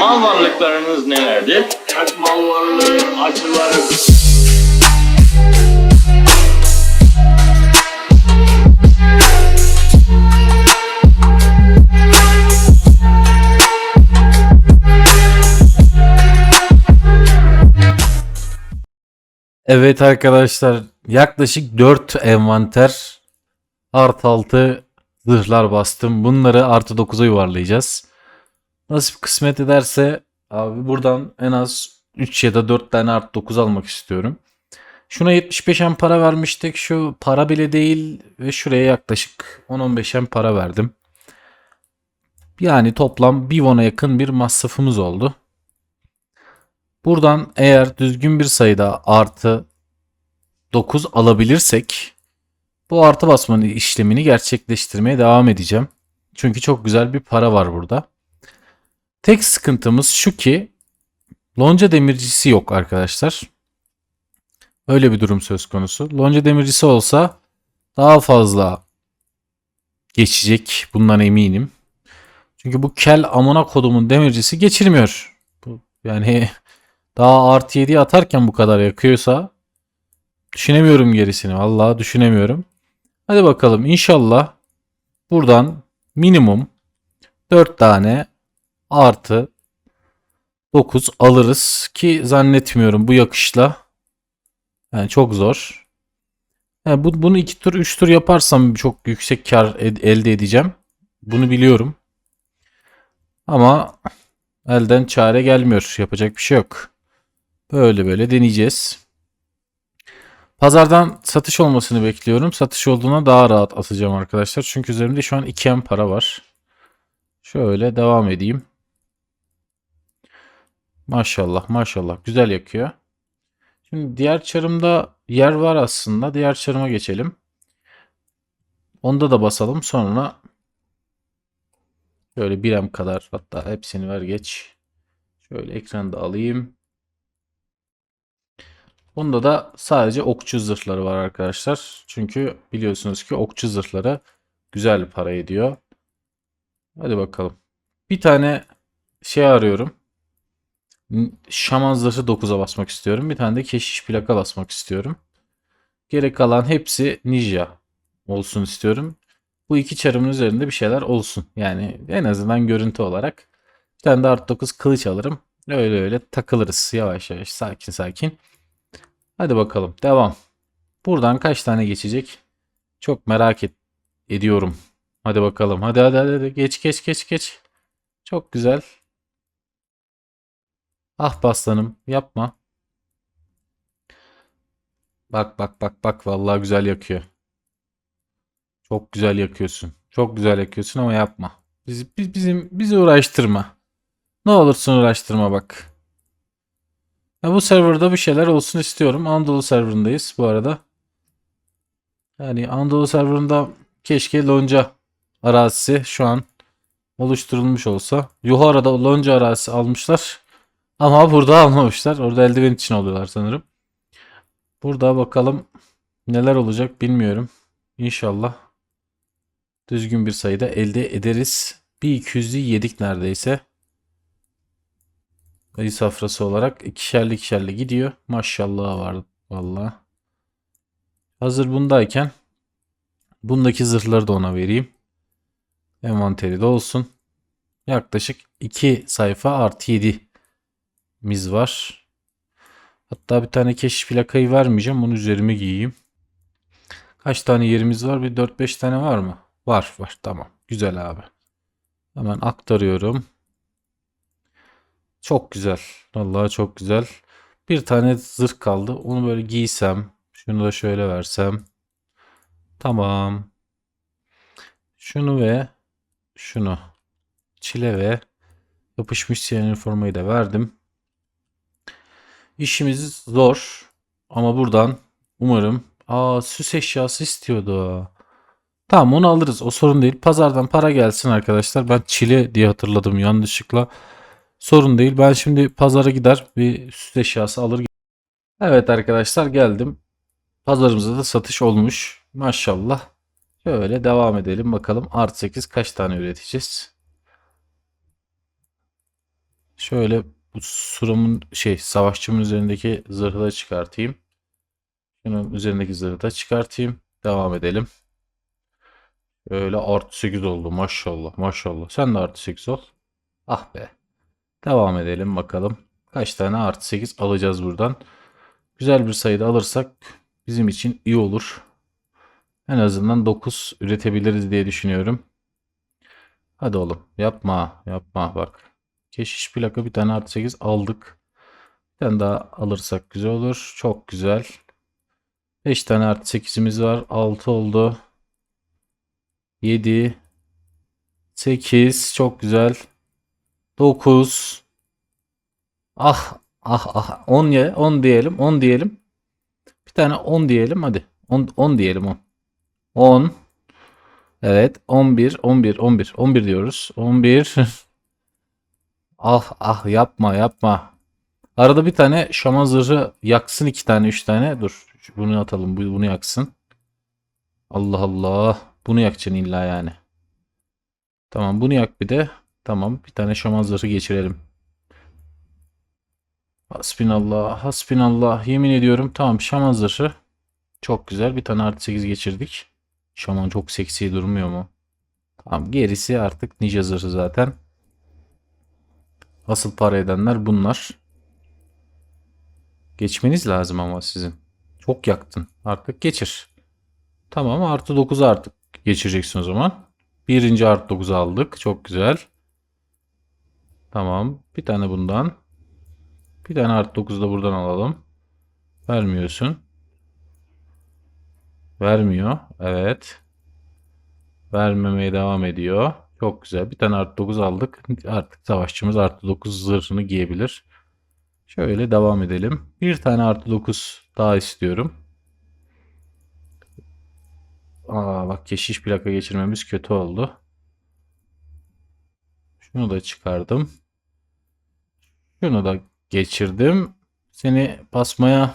mal varlıklarınız nelerdir? Tek mal varlığı acıları. Evet arkadaşlar yaklaşık 4 envanter artı 6 zırhlar bastım. Bunları artı 9'a yuvarlayacağız. Nasip kısmet ederse abi buradan en az 3 ya da 4 tane artı 9 almak istiyorum. Şuna 75 em para vermiştik. Şu para bile değil ve şuraya yaklaşık 10-15 em para verdim. Yani toplam 1 won'a yakın bir masrafımız oldu. Buradan eğer düzgün bir sayıda artı 9 alabilirsek bu artı basmanın işlemini gerçekleştirmeye devam edeceğim. Çünkü çok güzel bir para var burada. Tek sıkıntımız şu ki lonca demircisi yok arkadaşlar. Öyle bir durum söz konusu. Lonca demircisi olsa daha fazla geçecek bundan eminim. Çünkü bu kel amına kodumun demircisi geçirmiyor. Bu, yani daha artı 7 atarken bu kadar yakıyorsa düşünemiyorum gerisini. Vallahi düşünemiyorum. Hadi bakalım inşallah buradan minimum 4 tane artı 9 alırız ki zannetmiyorum bu yakışla. Yani çok zor. Yani bu, bunu 2 tur 3 tur yaparsam çok yüksek kar ed- elde edeceğim. Bunu biliyorum. Ama elden çare gelmiyor. Yapacak bir şey yok. Böyle böyle deneyeceğiz. Pazardan satış olmasını bekliyorum. Satış olduğuna daha rahat atacağım arkadaşlar. Çünkü üzerimde şu an 2M para var. Şöyle devam edeyim. Maşallah maşallah güzel yakıyor. Şimdi diğer çarımda yer var aslında. Diğer çarıma geçelim. Onda da basalım sonra şöyle 1M kadar hatta hepsini ver geç. Şöyle ekranda alayım. Bunda da sadece okçu zırhları var arkadaşlar. Çünkü biliyorsunuz ki okçu zırhları güzel para ediyor. Hadi bakalım. Bir tane şey arıyorum. N- Şaman zırhı 9'a basmak istiyorum. Bir tane de keşiş plaka basmak istiyorum. Gerek kalan hepsi ninja olsun istiyorum. Bu iki çarımın üzerinde bir şeyler olsun. Yani en azından görüntü olarak. Bir tane de art 9 kılıç alırım. Öyle öyle takılırız yavaş yavaş sakin sakin. Hadi bakalım devam. Buradan kaç tane geçecek? Çok merak et ediyorum. Hadi bakalım. Hadi hadi. hadi. Geç geç geç geç. Çok güzel. Ah baslanım yapma. Bak bak bak bak vallahi güzel yakıyor. Çok güzel yakıyorsun. Çok güzel yakıyorsun ama yapma. Bizi, biz, bizim bizi uğraştırma. Ne olursun uğraştırma bak. Ya bu serverda bir şeyler olsun istiyorum. Anadolu serverındayız bu arada. Yani Anadolu serverında keşke lonca arazisi şu an oluşturulmuş olsa. Yuhara'da lonca arazisi almışlar. Ama burada almamışlar. Orada eldiven için alıyorlar sanırım. Burada bakalım neler olacak bilmiyorum. İnşallah düzgün bir sayıda elde ederiz. Bir 200'ü yedik neredeyse. Ayı safrası olarak ikişerli ikişerli gidiyor. Maşallah var valla. Hazır bundayken bundaki zırhları da ona vereyim. Envanteri de olsun. Yaklaşık 2 sayfa artı 7 miz var. Hatta bir tane keşif plakayı vermeyeceğim. Bunu üzerime giyeyim. Kaç tane yerimiz var? Bir 4-5 tane var mı? Var var tamam. Güzel abi. Hemen aktarıyorum. Çok güzel. Vallahi çok güzel. Bir tane zırh kaldı. Onu böyle giysem. Şunu da şöyle versem. Tamam. Şunu ve şunu. Çile ve yapışmış siyah üniformayı da verdim. İşimiz zor. Ama buradan umarım Aa süs eşyası istiyordu. Tamam onu alırız. O sorun değil. Pazardan para gelsin arkadaşlar. Ben çile diye hatırladım yanlışlıkla. Sorun değil. Ben şimdi pazara gider bir süs eşyası alır. Evet arkadaşlar geldim. Pazarımızda da satış olmuş. Maşallah. Şöyle devam edelim bakalım. Art 8 kaç tane üreteceğiz? Şöyle bu suramın şey savaşçımın üzerindeki zırhı da çıkartayım. Şunun üzerindeki zırhı da çıkartayım. Devam edelim. Öyle artı 8 oldu maşallah maşallah. Sen de artı 8 ol. Ah be. Devam edelim bakalım. Kaç tane artı 8 alacağız buradan. Güzel bir sayıda alırsak bizim için iyi olur. En azından 9 üretebiliriz diye düşünüyorum. Hadi oğlum yapma yapma bak. Keşiş plaka bir tane artı 8 aldık. Bir tane daha alırsak güzel olur. Çok güzel. 5 tane artı 8'imiz var. 6 oldu. 7 8 çok güzel. 9 Ah ah ah 10 ye 10 diyelim 10 diyelim. Bir tane 10 diyelim hadi. 10 10 diyelim 10. 10 Evet 11 11 11 11 diyoruz. 11 Ah ah yapma yapma. Arada bir tane şaman zırhı yaksın iki tane üç tane. Dur bunu atalım bu- bunu yaksın. Allah Allah. Bunu yakacaksın illa yani. Tamam bunu yak bir de. Tamam bir tane şaman zırhı geçirelim. Hasbinallah hasbinallah yemin ediyorum tamam şaman zırhı. Çok güzel bir tane artı 8 geçirdik. Şaman çok seksi durmuyor mu? Tamam gerisi artık ninja zırhı zaten. Asıl para edenler bunlar. Geçmeniz lazım ama sizin. Çok yaktın. Artık geçir. Tamam artı 9'u artık geçireceksin o zaman. Birinci artı 9'u aldık. Çok güzel. Tamam. Bir tane bundan. Bir tane artı 9'u da buradan alalım. Vermiyorsun. Vermiyor. Evet. Vermemeye devam ediyor. Çok güzel. Bir tane artı 9 aldık. Artık savaşçımız artı 9 zırhını giyebilir. Şöyle devam edelim. Bir tane artı 9 daha istiyorum. Aa bak keşiş plaka geçirmemiz kötü oldu. Şunu da çıkardım. Şunu da geçirdim. Seni basmaya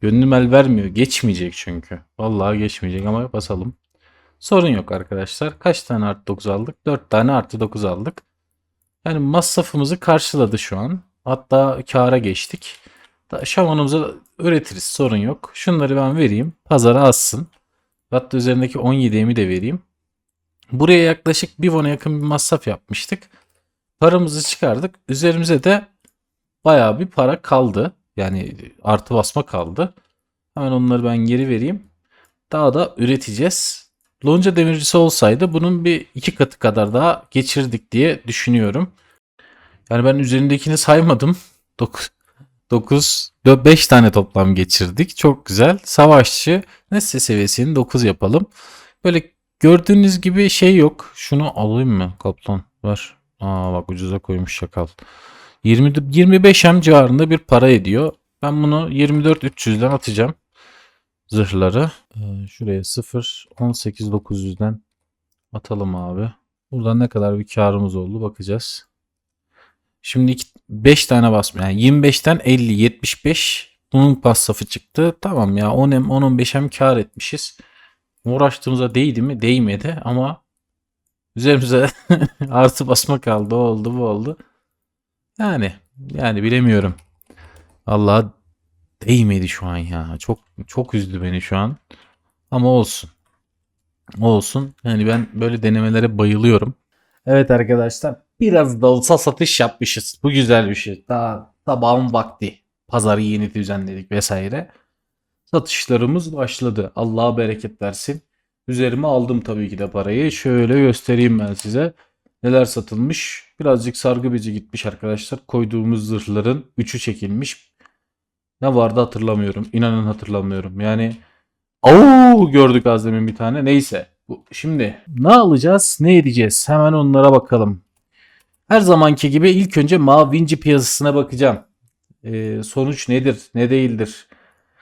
gönlüm el vermiyor. Geçmeyecek çünkü. Vallahi geçmeyecek ama basalım. Sorun yok arkadaşlar. Kaç tane artı 9 aldık? 4 tane artı 9 aldık. Yani masrafımızı karşıladı şu an. Hatta kâra geçtik. Şamanımıza üretiriz. Sorun yok. Şunları ben vereyim. Pazara assın. Hatta üzerindeki 17'mi de vereyim. Buraya yaklaşık bir vona yakın bir masraf yapmıştık. Paramızı çıkardık. Üzerimize de bayağı bir para kaldı. Yani artı basma kaldı. Hemen onları ben geri vereyim. Daha da üreteceğiz. Lonca demircisi olsaydı bunun bir iki katı kadar daha geçirdik diye düşünüyorum. Yani ben üzerindekini saymadım. 9 9 5 tane toplam geçirdik. Çok güzel. Savaşçı nesne seviyesini 9 yapalım. Böyle gördüğünüz gibi şey yok. Şunu alayım mı kaplan? Ver. Aa bak ucuza koymuş şakal. 20 25 hem civarında bir para ediyor. Ben bunu 24 300'den atacağım. Zırhları. Ee, şuraya 0 18 900'den atalım abi. Buradan ne kadar bir karımız oldu bakacağız. Şimdi 5 tane basma. Yani 25'ten 50 75 bunun masrafı çıktı. Tamam ya 10 hem 10 15 hem kar etmişiz. Uğraştığımıza değdi mi? Değmedi ama üzerimize artı basma kaldı. O oldu bu oldu. Yani yani bilemiyorum. Allah değmedi şu an ya. Çok çok üzdü beni şu an. Ama olsun. Olsun. Yani ben böyle denemelere bayılıyorum. Evet arkadaşlar biraz da olsa satış yapmışız. Bu güzel bir şey. Daha sabahın vakti. Pazarı yeni düzenledik vesaire. Satışlarımız başladı. Allah'a bereket versin. Üzerime aldım tabii ki de parayı. Şöyle göstereyim ben size. Neler satılmış. Birazcık sargı bezi gitmiş arkadaşlar. Koyduğumuz zırhların 3'ü çekilmiş. Ne vardı hatırlamıyorum. İnanın hatırlamıyorum. Yani Au gördük az demin bir tane. Neyse. Şimdi ne alacağız? Ne edeceğiz? Hemen onlara bakalım. Her zamanki gibi ilk önce mavi inci piyasasına bakacağım. Ee, sonuç nedir? Ne değildir?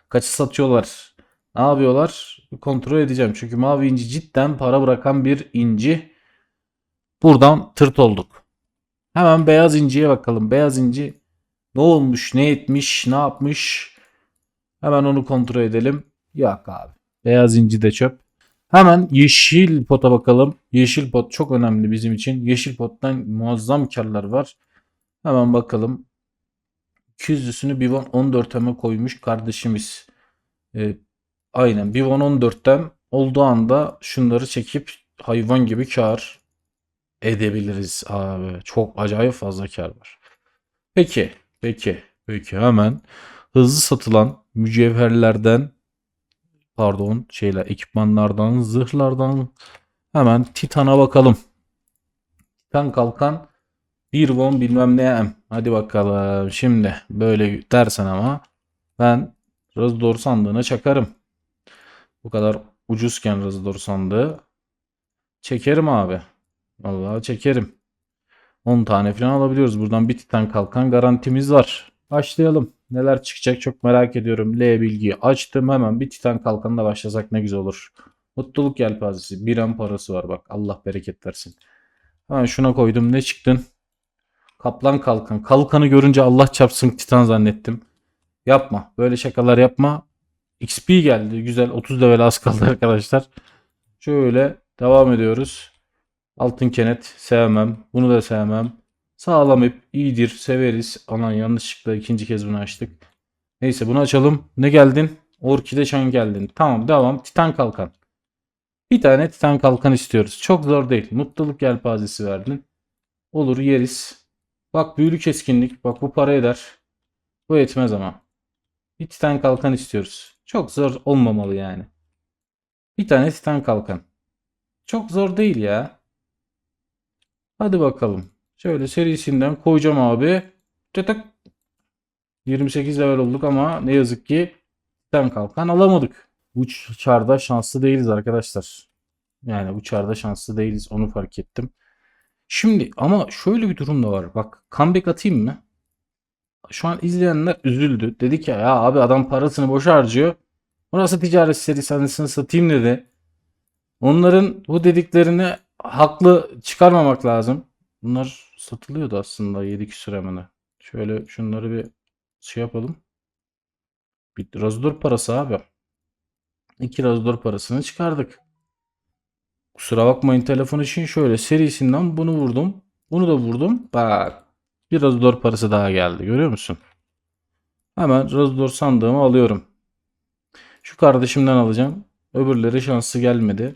Kaçı satıyorlar? Ne yapıyorlar? Kontrol edeceğim. Çünkü mavi inci cidden para bırakan bir inci. Buradan tırt olduk. Hemen beyaz inciye bakalım. Beyaz inci ne olmuş, ne etmiş, ne yapmış? Hemen onu kontrol edelim. Yok abi. Beyaz inci de çöp. Hemen yeşil pota bakalım. Yeşil pot çok önemli bizim için. Yeşil pottan muazzam karlar var. Hemen bakalım. 200'lüsünü Bivon 14'e koymuş kardeşimiz. Ee, aynen Bivon 14'ten olduğu anda şunları çekip hayvan gibi kar edebiliriz abi. Çok acayip fazla kar var. Peki, peki, peki hemen hızlı satılan mücevherlerden pardon şeyler ekipmanlardan zırhlardan hemen Titan'a bakalım. Titan kalkan 1 won bilmem ne em. Hadi bakalım. Şimdi böyle dersen ama ben Razor sandığına çakarım. Bu kadar ucuzken Razor sandığı çekerim abi. Vallahi çekerim. 10 tane falan alabiliyoruz. Buradan bir titan kalkan garantimiz var. Başlayalım. Neler çıkacak çok merak ediyorum. L bilgiyi açtım. Hemen bir titan kalkanla başlasak ne güzel olur. Mutluluk yelpazesi. Bir an parası var bak. Allah bereket versin. Hemen şuna koydum. Ne çıktın? Kaplan kalkan. Kalkanı görünce Allah çarpsın titan zannettim. Yapma. Böyle şakalar yapma. XP geldi. Güzel. 30 level az kaldı arkadaşlar. Şöyle devam ediyoruz. Altın kenet sevmem. Bunu da sevmem. Sağlam ip iyidir. Severiz. Aman yanlışlıkla ikinci kez bunu açtık. Neyse bunu açalım. Ne geldin? Orkide şan geldin. Tamam devam. Titan kalkan. Bir tane titan kalkan istiyoruz. Çok zor değil. Mutluluk yelpazesi verdin. Olur yeriz. Bak büyülü keskinlik. Bak bu para eder. Bu etmez ama. Bir titan kalkan istiyoruz. Çok zor olmamalı yani. Bir tane titan kalkan. Çok zor değil ya. Hadi bakalım. Şöyle serisinden koyacağım abi. Tıtık. 28 level olduk ama ne yazık ki titan kalkan alamadık. Bu çarda şanslı değiliz arkadaşlar. Yani bu çarda şanslı değiliz onu fark ettim. Şimdi ama şöyle bir durum da var. Bak comeback atayım mı? Şu an izleyenler üzüldü. Dedi ki ya abi adam parasını boş harcıyor. Burası ticaret serisi anısını satayım dedi. Onların bu dediklerini haklı çıkarmamak lazım. Bunlar satılıyordu aslında 7 küsur hemen. Şöyle şunları bir şey yapalım. Bir razor parası abi. İki razor parasını çıkardık. Kusura bakmayın telefon için şöyle serisinden bunu vurdum. Bunu da vurdum. Bak bir razor parası daha geldi. Görüyor musun? Hemen razor sandığımı alıyorum. Şu kardeşimden alacağım. Öbürleri şansı gelmedi.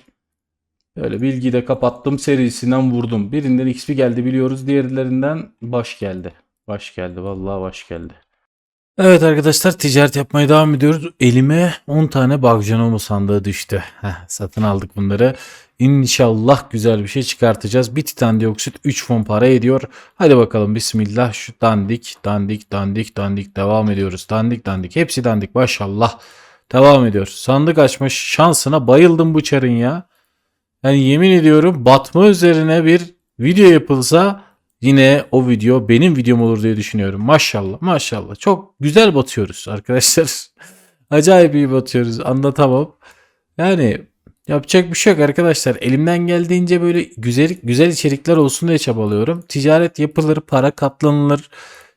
Böyle bilgiyi de kapattım. Serisinden vurdum. Birinden XP geldi biliyoruz. Diğerlerinden baş geldi. Baş geldi. Vallahi baş geldi. Evet arkadaşlar ticaret yapmaya devam ediyoruz. Elime 10 tane Bagcanomo sandığı düştü. Heh, satın aldık bunları. İnşallah güzel bir şey çıkartacağız. Bir titan dioksit 3 fon para ediyor. Hadi bakalım bismillah şu dandik dandik dandik dandik devam ediyoruz. Dandik dandik hepsi dandik maşallah. Devam ediyoruz. Sandık açma şansına bayıldım bu çarın ya. Yani yemin ediyorum batma üzerine bir video yapılsa yine o video benim videom olur diye düşünüyorum. Maşallah maşallah. Çok güzel batıyoruz arkadaşlar. Acayip iyi batıyoruz anlatamam. Yani yapacak bir şey yok arkadaşlar. Elimden geldiğince böyle güzel güzel içerikler olsun diye çabalıyorum. Ticaret yapılır, para katlanılır.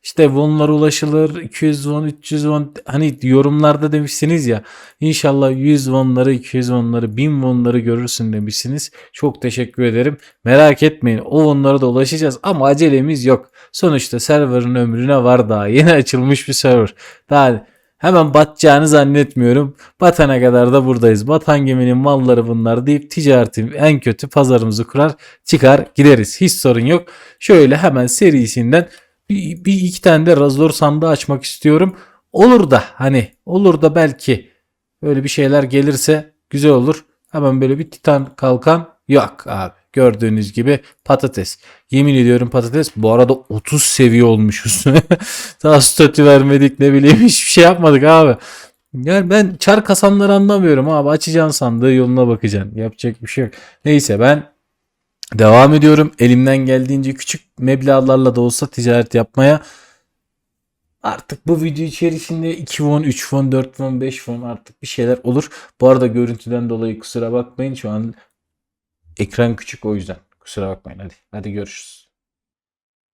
İşte wonlara ulaşılır. 200 won, 300 won. Hani yorumlarda demişsiniz ya. İnşallah 100 wonları, 200 wonları, 1000 wonları görürsün demişsiniz. Çok teşekkür ederim. Merak etmeyin. O wonlara da ulaşacağız ama acelemiz yok. Sonuçta serverın ömrüne var daha. Yeni açılmış bir server. Daha hemen batacağını zannetmiyorum. Batana kadar da buradayız. Batan geminin malları bunlar deyip ticaretin en kötü pazarımızı kurar çıkar gideriz. Hiç sorun yok. Şöyle hemen serisinden bir, bir iki tane de Razor sandığı açmak istiyorum. Olur da hani olur da belki böyle bir şeyler gelirse güzel olur. Hemen böyle bir titan kalkan yok abi. Gördüğünüz gibi patates. Yemin ediyorum patates. Bu arada 30 seviye olmuşuz. Daha statü vermedik ne bileyim hiçbir şey yapmadık abi. Yani ben çar kasanları anlamıyorum abi. Açacaksın sandığı yoluna bakacaksın. Yapacak bir şey yok. Neyse ben Devam ediyorum. Elimden geldiğince küçük meblağlarla da olsa ticaret yapmaya. Artık bu video içerisinde 2 won, 3 won, 4 won, 5 won artık bir şeyler olur. Bu arada görüntüden dolayı kusura bakmayın. Şu an ekran küçük o yüzden. Kusura bakmayın hadi. Hadi görüşürüz.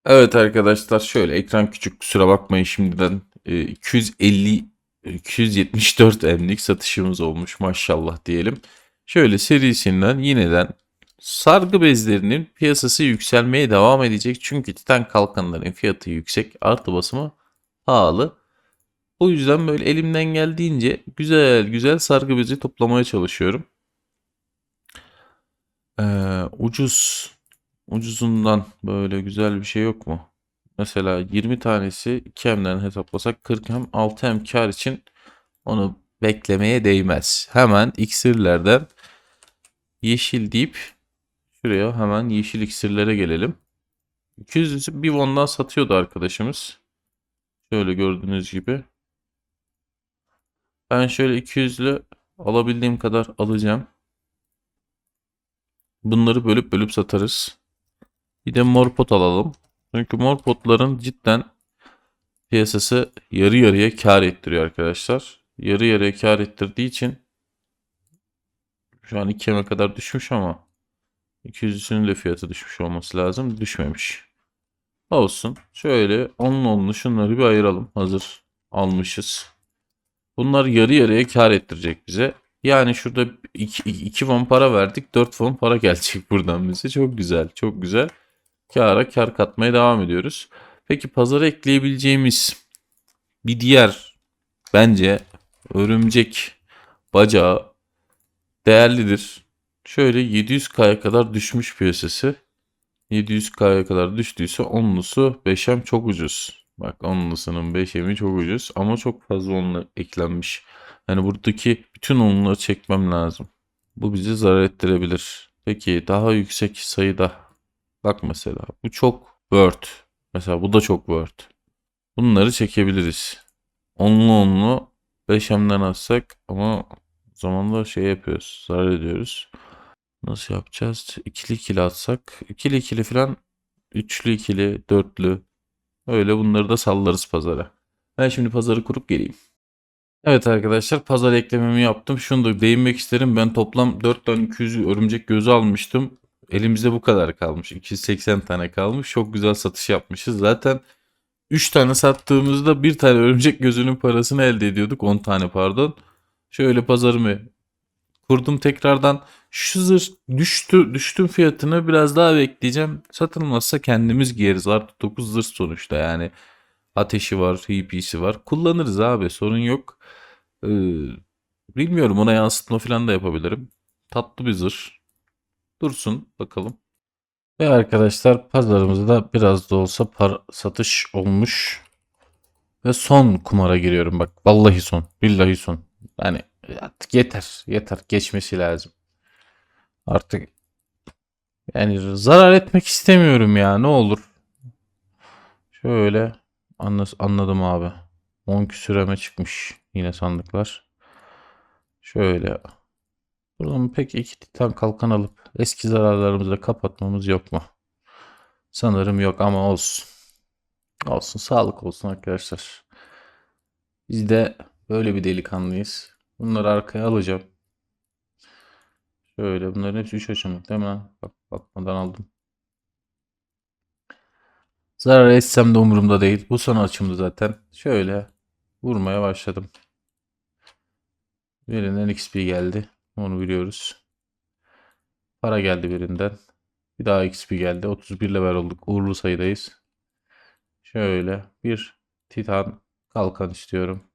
Evet arkadaşlar şöyle ekran küçük kusura bakmayın şimdiden. Ee, 250 274 emlik satışımız olmuş maşallah diyelim. Şöyle serisinden yineden sargı bezlerinin piyasası yükselmeye devam edecek. Çünkü titan kalkanların fiyatı yüksek, artı basımı pahalı. O yüzden böyle elimden geldiğince güzel güzel sargı bezi toplamaya çalışıyorum. Ee, ucuz ucuzundan böyle güzel bir şey yok mu? Mesela 20 tanesi 2M'den hesaplasak 40M 6M kar için onu beklemeye değmez. Hemen iksirlerden yeşil deyip şuraya hemen yeşil iksirlere gelelim. 200'ü bir won'dan satıyordu arkadaşımız. Şöyle gördüğünüz gibi. Ben şöyle 200'lü alabildiğim kadar alacağım. Bunları bölüp bölüp satarız. Bir de mor pot alalım. Çünkü mor potların cidden piyasası yarı yarıya kar ettiriyor arkadaşlar. Yarı yarıya kar ettirdiği için şu an 2'ye kadar düşmüş ama 200'üsünün de fiyatı düşmüş olması lazım. Düşmemiş. Olsun. Şöyle onlu onlu şunları bir ayıralım. Hazır almışız. Bunlar yarı yarıya kar ettirecek bize. Yani şurada 2 won para verdik. 4 won para gelecek buradan bize. Çok güzel. Çok güzel. Kâra kar katmaya devam ediyoruz. Peki pazara ekleyebileceğimiz bir diğer bence örümcek bacağı değerlidir. Şöyle 700K'ya kadar düşmüş piyasası. 700K'ya kadar düştüyse onlusu 5M çok ucuz. Bak onlusunun 5M'i çok ucuz ama çok fazla onlu eklenmiş. Yani buradaki bütün onluları çekmem lazım. Bu bizi zarar ettirebilir. Peki daha yüksek sayıda bak mesela bu çok word. Mesela bu da çok word. Bunları çekebiliriz. Onlu onlu 5M'den atsak ama o zaman da şey yapıyoruz. Zarar ediyoruz. Nasıl yapacağız? İkili ikili atsak. ikili ikili falan. Üçlü ikili, dörtlü. Öyle bunları da sallarız pazara. Ben şimdi pazarı kurup geleyim. Evet arkadaşlar pazar eklememi yaptım. Şunu da değinmek isterim. Ben toplam 4 tane 200 örümcek gözü almıştım. Elimizde bu kadar kalmış. 280 tane kalmış. Çok güzel satış yapmışız. Zaten 3 tane sattığımızda bir tane örümcek gözünün parasını elde ediyorduk. 10 tane pardon. Şöyle pazarımı kurdum tekrardan. Şu zırh düştü, düştüm fiyatını biraz daha bekleyeceğim. Satılmazsa kendimiz giyeriz. Artı 9 zırh sonuçta yani. Ateşi var, HP'si var. Kullanırız abi sorun yok. Ee, bilmiyorum ona yansıtma falan da yapabilirim. Tatlı bir zırh. Dursun bakalım. Ve arkadaşlar pazarımızda biraz da olsa par satış olmuş. Ve son kumara giriyorum bak. Vallahi son. Billahi son. Yani artık yeter. Yeter. Geçmesi lazım. Artık yani zarar etmek istemiyorum ya. Ne olur. Şöyle anla- anladım abi. 10 küsüreme çıkmış yine sandıklar. Şöyle. Buradan pek iki titan kalkan alıp eski zararlarımızı da kapatmamız yok mu? Sanırım yok ama olsun. Olsun sağlık olsun arkadaşlar. Biz de böyle bir delikanlıyız. Bunları arkaya alacağım. Şöyle bunların hepsi 3 aşamalık değil mi? Bak bakmadan aldım. Zarar etsem de umurumda değil. Bu son açımdı zaten. Şöyle vurmaya başladım. Birinden XP geldi. Onu biliyoruz. Para geldi birinden. Bir daha XP geldi. 31 level olduk. Uğurlu sayıdayız. Şöyle bir titan kalkan istiyorum.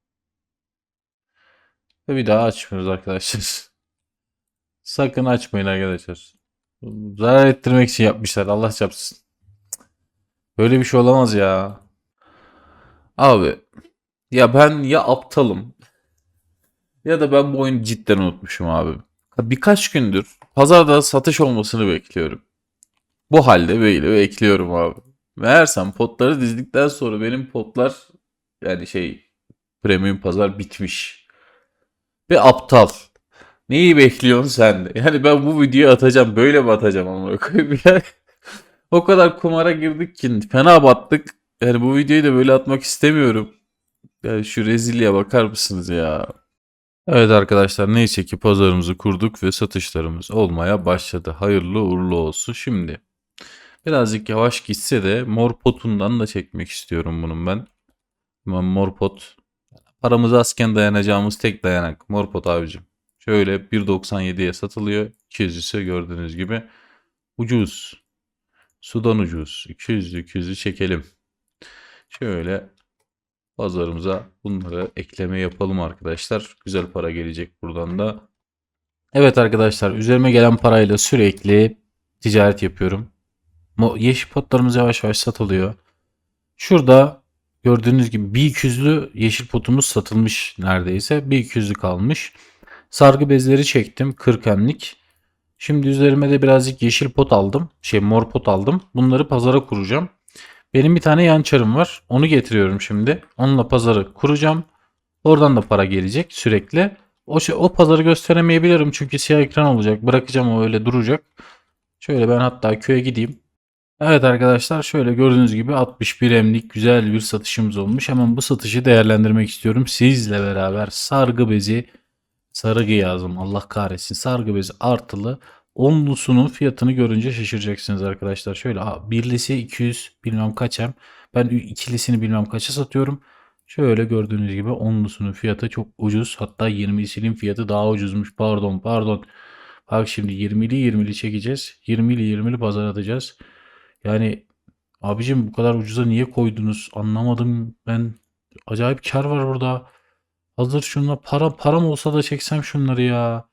Ve bir daha açmıyoruz arkadaşlar. Sakın açmayın arkadaşlar. Zarar ettirmek için yapmışlar. Allah çarpsın. Böyle bir şey olamaz ya. Abi ya ben ya aptalım ya da ben bu oyunu cidden unutmuşum abi. Birkaç gündür pazarda satış olmasını bekliyorum. Bu halde böyle bekliyorum abi. Meğersem potları dizdikten sonra benim potlar yani şey premium pazar bitmiş. Ve aptal. Neyi bekliyorsun sen de? Yani ben bu videoyu atacağım. Böyle mi atacağım ya? o kadar kumara girdik ki fena battık. Yani bu videoyu da böyle atmak istemiyorum. Yani şu rezilliğe bakar mısınız ya? Evet arkadaşlar neyse ki pazarımızı kurduk ve satışlarımız olmaya başladı. Hayırlı uğurlu olsun. Şimdi birazcık yavaş gitse de mor potundan da çekmek istiyorum bunun ben. Hemen mor pot. Paramız azken dayanacağımız tek dayanak. Mor pot abicim. Şöyle 1.97'ye satılıyor. 200 ise gördüğünüz gibi. ucuz. Sudan ucuz. 200'lü 200'lü çekelim. Şöyle pazarımıza bunları ekleme yapalım arkadaşlar. Güzel para gelecek buradan da. Evet arkadaşlar üzerime gelen parayla sürekli ticaret yapıyorum. Yeşil potlarımız yavaş yavaş satılıyor. Şurada gördüğünüz gibi bir 200'lü yeşil potumuz satılmış neredeyse. Bir 200'lü kalmış. Sargı bezleri çektim 40 emlik. Şimdi üzerime de birazcık yeşil pot aldım. Şey mor pot aldım. Bunları pazara kuracağım. Benim bir tane yan çarım var. Onu getiriyorum şimdi. Onunla pazarı kuracağım. Oradan da para gelecek sürekli. O, şey, o pazarı gösteremeyebilirim çünkü siyah ekran olacak. Bırakacağım o öyle duracak. Şöyle ben hatta köye gideyim. Evet arkadaşlar şöyle gördüğünüz gibi 61 emlik güzel bir satışımız olmuş. Hemen bu satışı değerlendirmek istiyorum. Sizle beraber sargı bezi sargı yazdım Allah kahretsin sargı bezi artılı onlusunun fiyatını görünce şaşıracaksınız arkadaşlar. Şöyle aa, birlisi 200 bilmem kaç hem ben ikilisini bilmem kaça satıyorum. Şöyle gördüğünüz gibi onlusunun fiyatı çok ucuz. Hatta 20'sinin fiyatı daha ucuzmuş. Pardon pardon. Bak şimdi 20'li 20'li çekeceğiz. 20'li 20'li pazar atacağız. Yani abicim bu kadar ucuza niye koydunuz? Anlamadım ben. Acayip kar var burada. Hazır şunla para param olsa da çeksem şunları ya.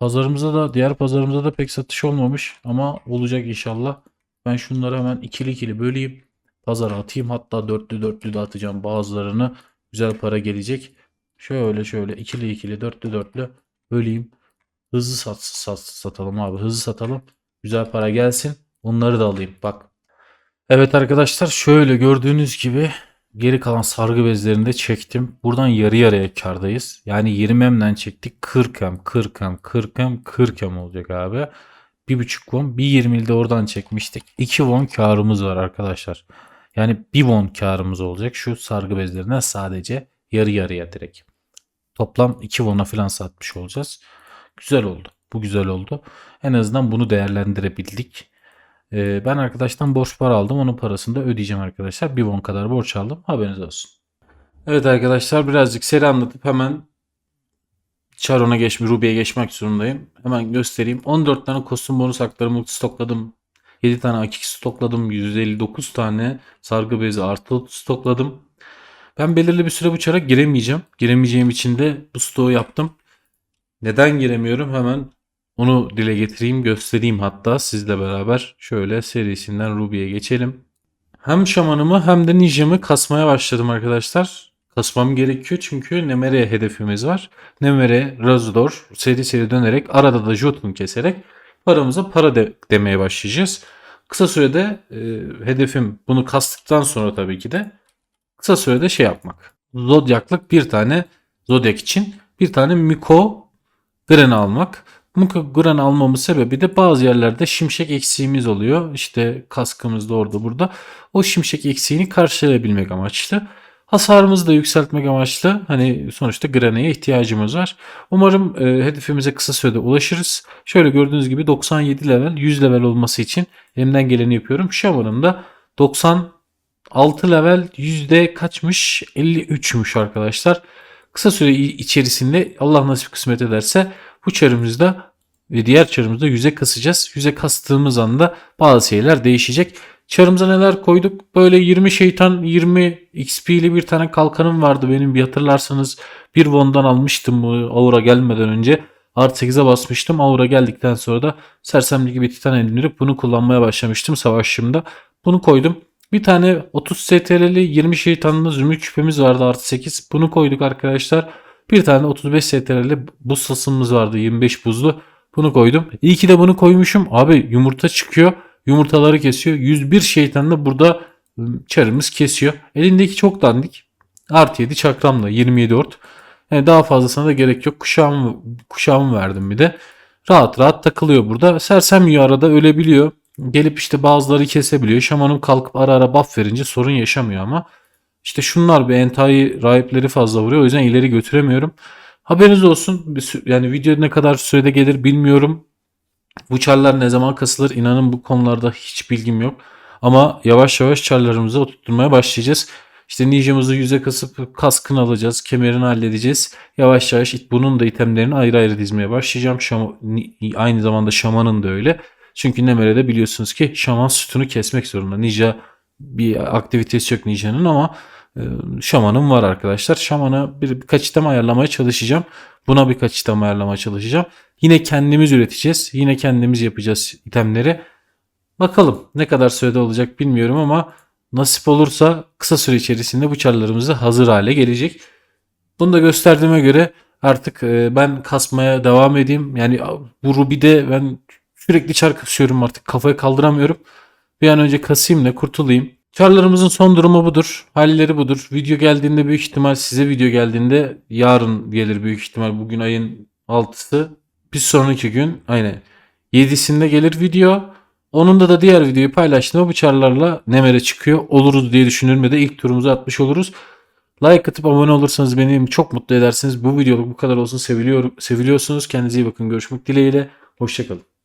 Pazarımıza da diğer pazarımıza da pek satış olmamış ama olacak inşallah. Ben şunları hemen ikili ikili böleyim. Pazara atayım hatta dörtlü dörtlü de atacağım bazılarını. Güzel para gelecek. Şöyle şöyle ikili ikili dörtlü dörtlü böleyim. Hızlı sat, sat, satalım abi hızlı satalım. Güzel para gelsin. Onları da alayım bak. Evet arkadaşlar şöyle gördüğünüz gibi geri kalan sargı bezlerini de çektim. Buradan yarı yarıya kardayız. Yani 20M'den çektik 40M, 40M, 40M, 40M olacak abi. 1.5 won, bir 20'li de oradan çekmiştik. 2 won karımız var arkadaşlar. Yani 1 won karımız olacak şu sargı bezlerinden sadece yarı yarıya direkt. Toplam 2 won'a falan satmış olacağız. Güzel oldu. Bu güzel oldu. En azından bunu değerlendirebildik. Ee, ben arkadaştan borç para aldım. Onun parasını da ödeyeceğim arkadaşlar. Bir won kadar borç aldım. Haberiniz olsun. Evet arkadaşlar birazcık seri anlatıp hemen Charon'a geçmiş, Ruby'ye geçmek zorundayım. Hemen göstereyim. 14 tane kostüm bonus haklarımı stokladım. 7 tane akik stokladım. 159 tane sargı bezi artı stokladım. Ben belirli bir süre bu çara giremeyeceğim. Giremeyeceğim için de bu stoğu yaptım. Neden giremiyorum? Hemen onu dile getireyim, göstereyim hatta sizle beraber. Şöyle serisinden Ruby'ye geçelim. Hem şamanımı hem de ninjamı kasmaya başladım arkadaşlar. Kasmam gerekiyor çünkü Nemere hedefimiz var. Nemere, Razudor seri seri dönerek arada da Jotun keserek paramıza para de- demeye başlayacağız. Kısa sürede e, hedefim bunu kastıktan sonra tabii ki de kısa sürede şey yapmak. Zodyaklık bir tane Zodyak için bir tane Miko Gren almak. Miko Gren almamın sebebi de bazı yerlerde şimşek eksiğimiz oluyor. İşte kaskımızda orada burada. O şimşek eksiğini karşılayabilmek amaçlı. Hasarımızı da yükseltmek amaçlı hani sonuçta Gren'e ihtiyacımız var. Umarım e, hedefimize kısa sürede ulaşırız. Şöyle gördüğünüz gibi 97 level 100 level olması için elimden geleni yapıyorum. Şaman'ın da 96 level yüzde kaçmış 53'müş arkadaşlar. Kısa süre içerisinde Allah nasip kısmet ederse bu çarımızda ve diğer çarımızda yüze kasacağız. Yüze kastığımız anda bazı şeyler değişecek. Çarımıza neler koyduk? Böyle 20 şeytan 20 XP'li bir tane kalkanım vardı benim bir hatırlarsanız. Bir Won'dan almıştım bu Aura gelmeden önce. Artı 8'e basmıştım. Aura geldikten sonra da sersemli gibi titan edindirip bunu kullanmaya başlamıştım savaşımda. Bunu koydum. Bir tane 30 STR'li 20 şeytanlı zümrüt küpemiz vardı artı 8. Bunu koyduk arkadaşlar. Bir tane 35 STR'li buz sasımız vardı 25 buzlu. Bunu koydum. İyi ki de bunu koymuşum. Abi yumurta çıkıyor. Yumurtaları kesiyor. 101 şeytanla burada ım, çarımız kesiyor. Elindeki çok dandik. Artı 7 çakramla 27 ort. Yani daha fazlasına da gerek yok. Kuşağımı, kuşağımı verdim bir de. Rahat rahat takılıyor burada. Sersem yiyor arada ölebiliyor. Gelip işte bazıları kesebiliyor. Şamanım kalkıp ara ara buff verince sorun yaşamıyor ama. İşte şunlar bir entayı rahipleri fazla vuruyor. O yüzden ileri götüremiyorum. Haberiniz olsun. Yani video ne kadar sürede gelir bilmiyorum. Bu çarlar ne zaman kasılır inanın bu konularda hiç bilgim yok. Ama yavaş yavaş çarlarımızı oturtmaya başlayacağız. İşte ninjamızı yüze kasıp kaskını alacağız. Kemerini halledeceğiz. Yavaş yavaş bunun da itemlerini ayrı ayrı dizmeye başlayacağım. Şama- aynı zamanda şamanın da öyle. Çünkü Nemere'de biliyorsunuz ki şaman sütunu kesmek zorunda. Ninja bir aktivitesi yok Ninja'nın ama şamanım var arkadaşlar. Şamana bir, birkaç item ayarlamaya çalışacağım. Buna birkaç item ayarlamaya çalışacağım. Yine kendimiz üreteceğiz. Yine kendimiz yapacağız itemleri. Bakalım ne kadar sürede olacak bilmiyorum ama nasip olursa kısa süre içerisinde bu çarlarımız hazır hale gelecek. Bunu da gösterdiğime göre artık e, ben kasmaya devam edeyim. Yani bu Ruby'de ben sürekli çar kasıyorum artık kafayı kaldıramıyorum. Bir an önce kasayım da kurtulayım. Çarlarımızın son durumu budur. Halleri budur. Video geldiğinde büyük ihtimal size video geldiğinde yarın gelir büyük ihtimal. Bugün ayın 6'sı. Bir sonraki gün aynen 7'sinde gelir video. Onunda da diğer videoyu paylaştığımda bu çarlarla Nemer'e çıkıyor oluruz diye düşünüyorum ve de ilk turumuzu atmış oluruz. Like atıp abone olursanız beni çok mutlu edersiniz. Bu videoluk bu kadar olsun. Seviliyorum, seviliyorsunuz. Kendinize iyi bakın. Görüşmek dileğiyle. Hoşçakalın.